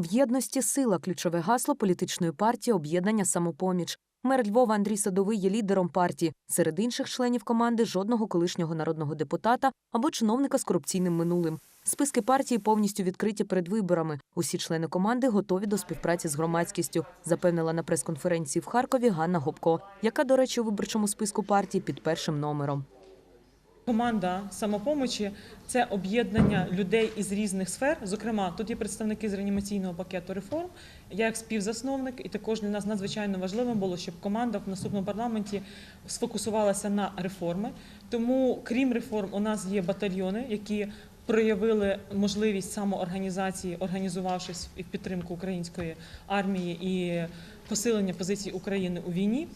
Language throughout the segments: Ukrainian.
В єдності сила ключове гасло політичної партії об'єднання самопоміч. Мер Львова Андрій Садовий є лідером партії. Серед інших членів команди жодного колишнього народного депутата або чиновника з корупційним минулим. Списки партії повністю відкриті перед виборами. Усі члени команди готові до співпраці з громадськістю, запевнила на прес-конференції в Харкові Ганна Гопко, яка, до речі, у виборчому списку партії під першим номером. Команда самопомочі це об'єднання людей із різних сфер. Зокрема, тут є представники з реанімаційного пакету реформ. Я як співзасновник, і також для нас надзвичайно важливим було, щоб команда в наступному парламенті сфокусувалася на реформи. Тому, крім реформ, у нас є батальйони, які проявили можливість самоорганізації, організувавшись в підтримку української армії і посилення позицій України у війні.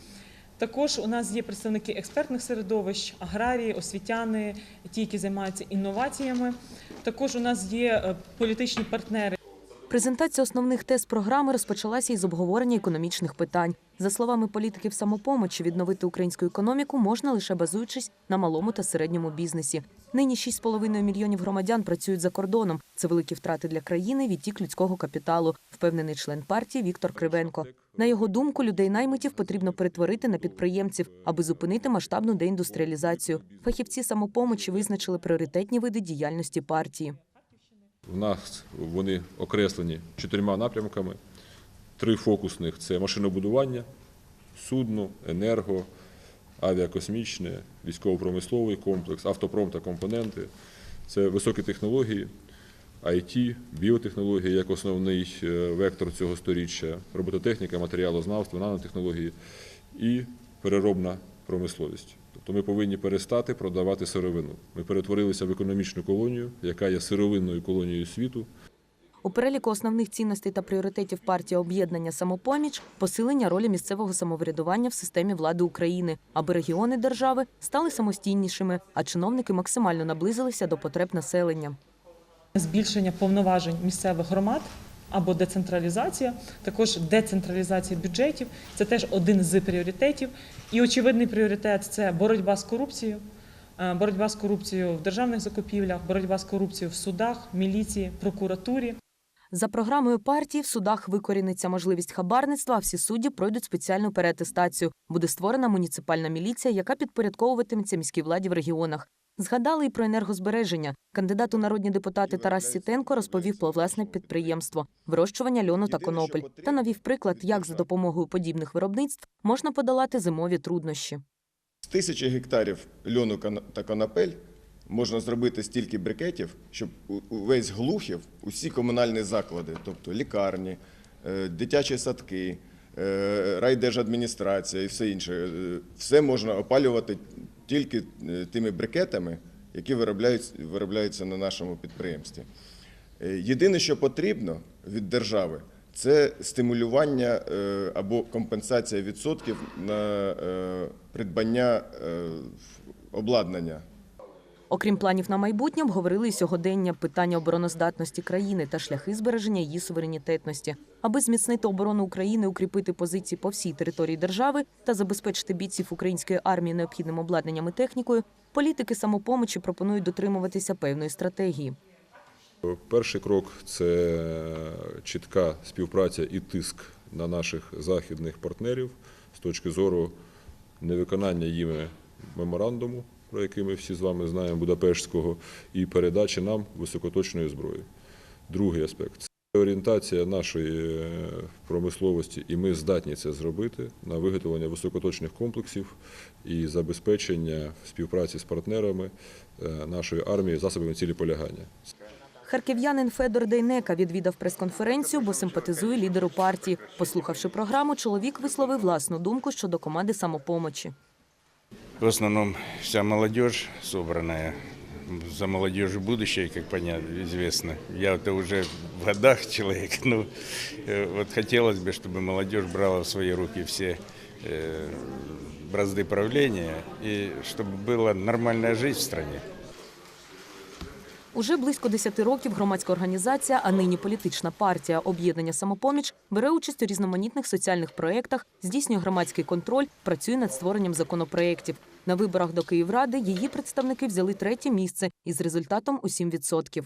Також у нас є представники експертних середовищ, аграрії, освітяни, ті, які займаються інноваціями. Також у нас є е, політичні партнери. Презентація основних тез програми розпочалася із обговорення економічних питань. За словами політиків самопомочі, відновити українську економіку можна лише базуючись на малому та середньому бізнесі. Нині 6,5 мільйонів громадян працюють за кордоном. Це великі втрати для країни, відтік людського капіталу, впевнений член партії Віктор Кривенко. На його думку, людей наймитів потрібно перетворити на підприємців, аби зупинити масштабну деіндустріалізацію. Фахівці самопомочі визначили пріоритетні види діяльності партії. В нас вони окреслені чотирма напрямками. Три фокусних це машинобудування, судно, енерго, авіакосмічне, військово-промисловий комплекс, автопром та компоненти. Це високі технології, IT, біотехнології як основний е, вектор цього сторіччя, робототехніка, матеріалознавство, нанотехнології і переробна промисловість. Тобто ми повинні перестати продавати сировину. Ми перетворилися в економічну колонію, яка є сировинною колонією світу. У переліку основних цінностей та пріоритетів партії об'єднання самопоміч посилення ролі місцевого самоврядування в системі влади України, аби регіони держави стали самостійнішими, а чиновники максимально наблизилися до потреб населення. Збільшення повноважень місцевих громад або децентралізація, також децентралізація бюджетів. Це теж один з пріоритетів. І очевидний пріоритет це боротьба з корупцією. Е, Боротьба з корупцією в державних закупівлях, боротьба з корупцією в судах, міліції, прокуратурі. За програмою партії в судах викоріниться можливість хабарництва, а всі судді пройдуть спеціальну переатестацію. Буде створена муніципальна міліція, яка підпорядковуватиметься міській владі в регіонах. Згадали і про енергозбереження. Кандидат у народні депутати Тарас Сітенко розповів про власне підприємство вирощування льону та конопель та навів приклад, як за допомогою подібних виробництв можна подолати зимові труднощі. З тисячі гектарів льону та конопель можна зробити стільки брикетів, щоб увесь глухів, усі комунальні заклади, тобто лікарні, е, дитячі садки, е, райдержадміністрація і все інше, е, все можна опалювати тільки тими брикетами, які виробляють- виробляються на нашому підприємстві. Єдине, що потрібно від держави, це стимулювання або компенсація відсотків на придбання обладнання Окрім планів на майбутнє, обговорили сьогодення питання обороноздатності країни та шляхи збереження її суверенітетності. Аби зміцнити оборону України, укріпити позиції по всій території держави та забезпечити бійців української армії необхідним обладнанням і технікою, політики самопомочі пропонують дотримуватися певної стратегії. Перший крок це чітка співпраця і тиск на наших західних партнерів з точки зору невиконання їми меморандуму, про який ми всі з вами знаємо, Будапештського, і передачі нам високоточної зброї. Другий аспект це орієнтація нашої е, промисловості, і ми здатні це зробити на виготовлення високоточних комплексів і забезпечення співпраці з партнерами е, нашої армії засобами цілеполягання. Харків'янин Федор Дейнека відвідав прес-конференцію, бо симпатизує лідеру партії. Послухавши програму, чоловік висловив власну думку щодо команди самопомочі. В основном вся молодежь собранная. За молодежью будущее, как понятно, известно. Я это уже в годах человек, но э, вот хотелось бы, чтобы молодежь брала в свои руки все э, бразды правления и чтобы была нормальная жизнь в стране. Уже близько 10 років громадська організація, а нині політична партія об'єднання самопоміч бере участь у різноманітних соціальних проєктах, здійснює громадський контроль, працює над створенням законопроєктів. На виборах до Київради її представники взяли третє місце із результатом у 7%.